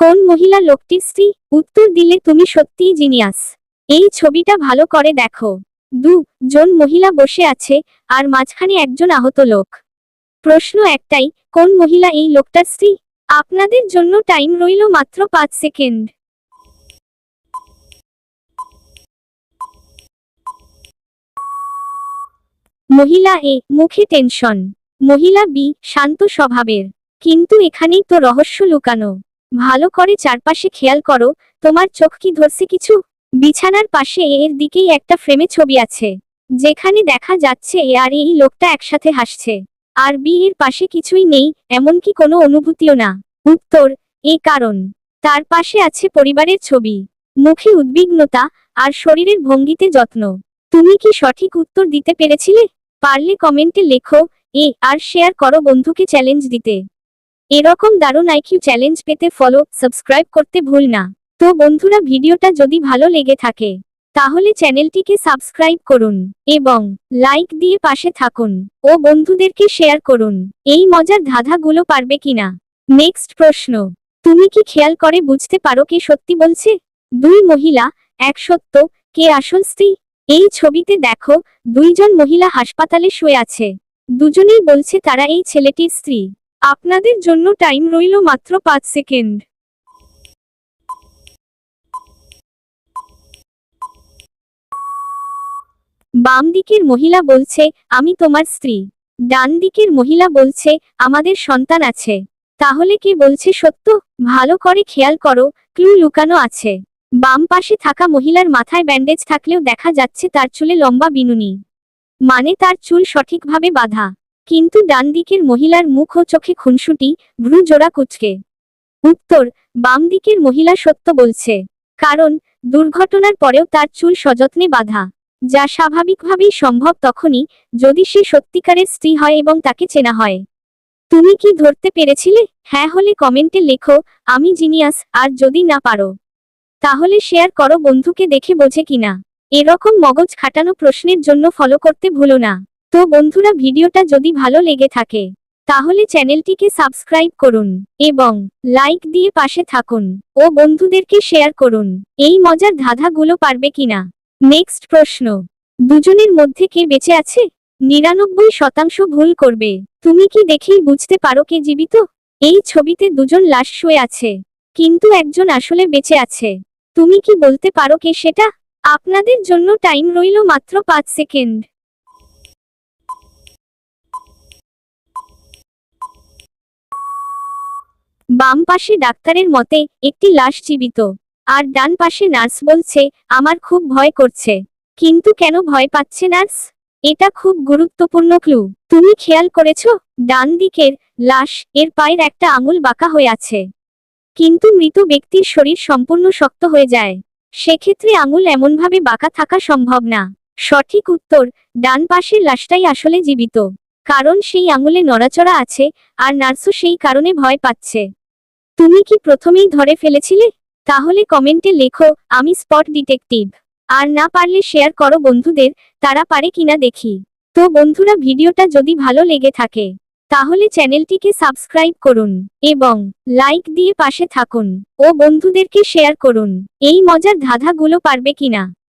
কোন মহিলা লোকটির স্ত্রী? উত্তর দিলে তুমি সত্যিই জিনিয়াস। এই ছবিটা ভালো করে দেখো। দু, জন মহিলা বসে আছে, আর মাঝখানে একজন আহত লোক। প্রশ্ন একটাই, কোন মহিলা এই লোকটার স্ত্রী? আপনাদের জন্য টাইম রইল মাত্র পাঁচ সেকেন্ড। মহিলা এ, মুখে টেনশন। মহিলা বি, শান্ত স্বভাবের। কিন্তু এখানেই তো রহস্য লুকানো। ভালো করে চারপাশে খেয়াল করো, তোমার চোখ কি ধরছে কিছু? বিছানার পাশে এর দিকেই একটা ফ্রেমে ছবি আছে, যেখানে দেখা যাচ্ছে এ আর এই লোকটা একসাথে হাসছে। আর বি এর পাশে কিছুই নেই, এমনকি কোনো অনুভূতিও না। উত্তর, এ কারণ। তার পাশে আছে পরিবারের ছবি। মুখে উদ্বিগ্নতা আর শরীরের ভঙ্গিতে যত্ন। তুমি কি সঠিক উত্তর দিতে পেরেছিলে? পারলে কমেন্টে লেখো, এ আর শেয়ার করো বন্ধুকে চ্যালেঞ্জ দিতে। এরকম দারুণ আইকিউ চ্যালেঞ্জ পেতে ফলো সাবস্ক্রাইব করতে ভুল না। তো বন্ধুরা ভিডিওটা যদি ভালো লেগে থাকে, তাহলে চ্যানেলটিকে সাবস্ক্রাইব করুন এবং লাইক দিয়ে পাশে থাকুন ও বন্ধুদেরকে শেয়ার করুন। এই মজার ধাঁধাগুলো পারবে কিনা? নেক্সট প্রশ্ন, তুমি কি খেয়াল করে বুঝতে পারো কে সত্যি বলছে? দুই মহিলা, এক সত্য, কে আসল স্ত্রী? এই ছবিতে দেখো, দুইজন মহিলা হাসপাতালে শুয়ে আছে। দুজনেই বলছে তারা এই ছেলেটির স্ত্রী। আপনাদের জন্য টাইম রইল মাত্র পাঁচ সেকেন্ড। বাম দিকের মহিলা বলছে, আমি তোমার স্ত্রী। ডান দিকের মহিলা বলছে, আমাদের সন্তান আছে। তাহলে কে বলছে সত্য? ভালো করে খেয়াল করো, ক্লু লুকানো আছে। বাম পাশে থাকা মহিলার মাথায় ব্যান্ডেজ থাকলেও দেখা যাচ্ছে তার চুলে লম্বা বিনুনি। মানে তার চুল সঠিকভাবে বাঁধা। কিন্তু ডান দিকের মহিলার মুখ ও চোখে খুনসুটি, ভ্রু জোড়া কুচকে। উত্তর বাম দিকের মহিলা সত্য বলছে। কারণ, দুর্ঘটনার পরেও তার চুল সযত্নে বাঁধা। যা স্বাভাবিকভাবেই সম্ভব তখনই, যদি সে সত্যিকারের স্ত্রী হয় এবং তাকে চেনা হয়। তুমি কি ধরতে পেরেছিলে? হ্যাঁ হলে কমেন্টে লেখো, আমি জিনিয়াস, আর যদি না পারো। তাহলে শেয়ার করো বন্ধুকে দেখে বোঝে কিনা। এরকম মগজ খাটানো প্রশ্নের জন্য ফলো করতে ভুলো না। তো বন্ধুরা ভিডিওটা যদি ভালো লেগে থাকে, তাহলে চ্যানেলটিকে সাবস্ক্রাইব করুন এবং লাইক দিয়ে পাশে থাকুন ও বন্ধুদেরকে শেয়ার করুন। এই মজার ধাঁধাগুলো পারবে কিনা? নেক্সট প্রশ্ন। দুজনের মধ্যে কে বেঁচে আছে? নিরানব্বই শতাংশ ভুল করবে। তুমি কি দেখেই বুঝতে পারো কে জীবিত? এই ছবিতে দুজন লাশ শুয়ে আছে, কিন্তু একজন আসলে বেঁচে আছে। তুমি কি বলতে পারো কে সেটা? আপনাদের জন্য টাইম রইল মাত্র পাঁচ সেকেন্ড। বাম পাশে ডাক্তারের মতে, একটি লাশ জীবিত। আর ডান পাশে নার্স বলছে, আমার খুব ভয় করছে। কিন্তু কেন ভয় পাচ্ছে নার্স? এটা খুব গুরুত্বপূর্ণ ক্লু। তুমি খেয়াল করেছ, ডান দিকের লাশ এর পায়ের একটা আঙুল বাঁকা হয়ে আছে। কিন্তু মৃত ব্যক্তির শরীর সম্পূর্ণ শক্ত হয়ে যায়। সেক্ষেত্রে আঙুল এমনভাবে বাঁকা থাকা সম্ভব না। সঠিক উত্তর, ডান পাশের লাশটাই আসলে জীবিত। কারণ সেই আঙুলে নড়াচড়া আছে, আর নার্সও সেই কারণে ভয় পাচ্ছে। তুমি কি প্রথমেই ধরে ফেলেছিলে? তাহলে কমেন্টে লেখো, আমি স্পট ডিটেকটিভ। আর না পারলে শেয়ার করো বন্ধুদের, তারা পারে কিনা দেখি। তো বন্ধুরা, ভিডিওটা যদি ভালো লেগে থাকে, তাহলে চ্যানেলটিকে সাবস্ক্রাইব করুন এবং লাইক দিয়ে পাশে থাকুন ও বন্ধুদেরকে শেয়ার করুন। এই মজার ধাঁধাগুলো পারবে কিনা?